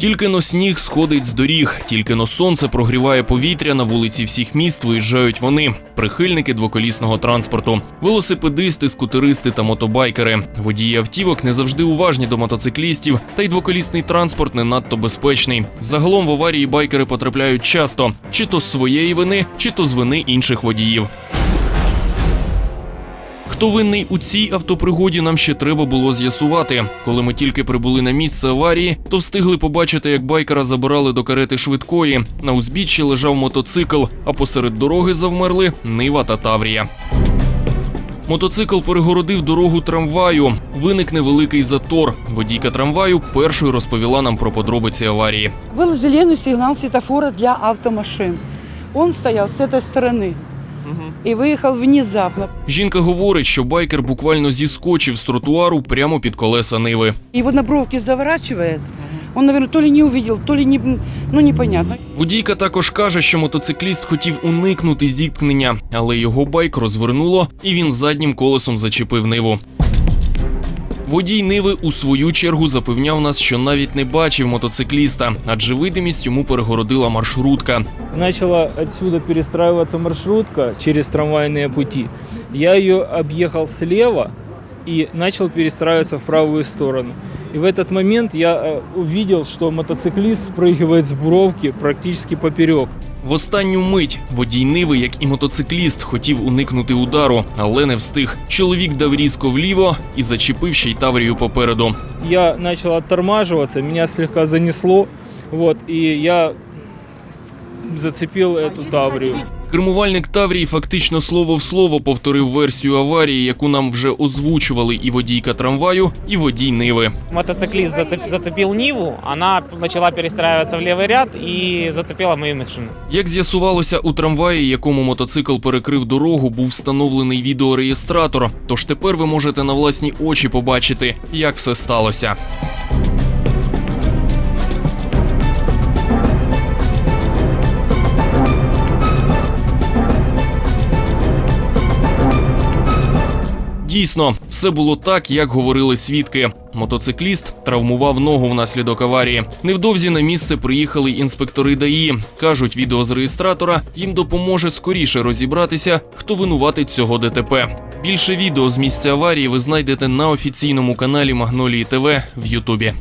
Тільки но сніг сходить з доріг, тільки но сонце прогріває повітря на вулиці всіх міст виїжджають вони, прихильники двоколісного транспорту, велосипедисти, скутеристи та мотобайкери. Водії автівок не завжди уважні до мотоциклістів, та й двоколісний транспорт не надто безпечний. Загалом в аварії байкери потрапляють часто, чи то з своєї вини, чи то з вини інших водіїв. Хто винний у цій автопригоді, нам ще треба було з'ясувати. Коли ми тільки прибули на місце аварії, то встигли побачити, як байкера забирали до карети швидкої. На узбіччі лежав мотоцикл, а посеред дороги завмерли Нива та Таврія. Мотоцикл перегородив дорогу трамваю. Виник невеликий затор. Водійка трамваю першою розповіла нам про подробиці аварії. Был зеленый сигнал светофора для автомашин. Он стоял с этой стороны и виїхав внезапно. Жінка говорить, що байкер буквально зіскочив з тротуару прямо під колеса Ниви. Його на бровки заворачує. Он, мабуть, то ли не увидел, то ли не, ну непонятно. Водійка також каже, що мотоцикліст хотів уникнути зіткнення, але його байк розвернуло і він заднім колесом зачепив ниву. Водій Ниви у свою чергу запевняв нас, що навіть не бачив мотоцикліста, адже видимість йому перегородила маршрутка. Начала отсюда перестраиваться маршрутка через трамвайные пути. Я ее объехал слева и начал перестраиваться в правую сторону. И в этот момент я э, увидел, что мотоциклист спрыгивает с буровки практически поперек. В останню мить водій Ниви, як і мотоцикліст, хотів уникнути удару, але не встиг. Чоловік дав різко вліво і зачепив ще й Таврію попереду. Я почав оттормаживаться, мене слегка занесло, вот, і я зацепив цю таврию. Кермувальник Таврії фактично слово в слово повторив версію аварії, яку нам вже озвучували і водійка трамваю, і водій Ниви. Мотоциклист зацеп- зацепил Ниву, она начала перестраиваться в левый ряд и зацепила мою машину. Як з'ясувалося, у трамваї, якому мотоцикл перекрив дорогу, був встановлений відеореєстратор. Тож тепер ви можете на власні очі побачити, як все сталося. Дійсно, все було так, як говорили свідки. Мотоцикліст травмував ногу внаслідок аварії. Невдовзі на місце приїхали інспектори ДАІ. кажуть, відео з реєстратора їм допоможе скоріше розібратися, хто винуватить цього ДТП. Більше відео з місця аварії ви знайдете на офіційному каналі Магнолії ТВ в Ютубі.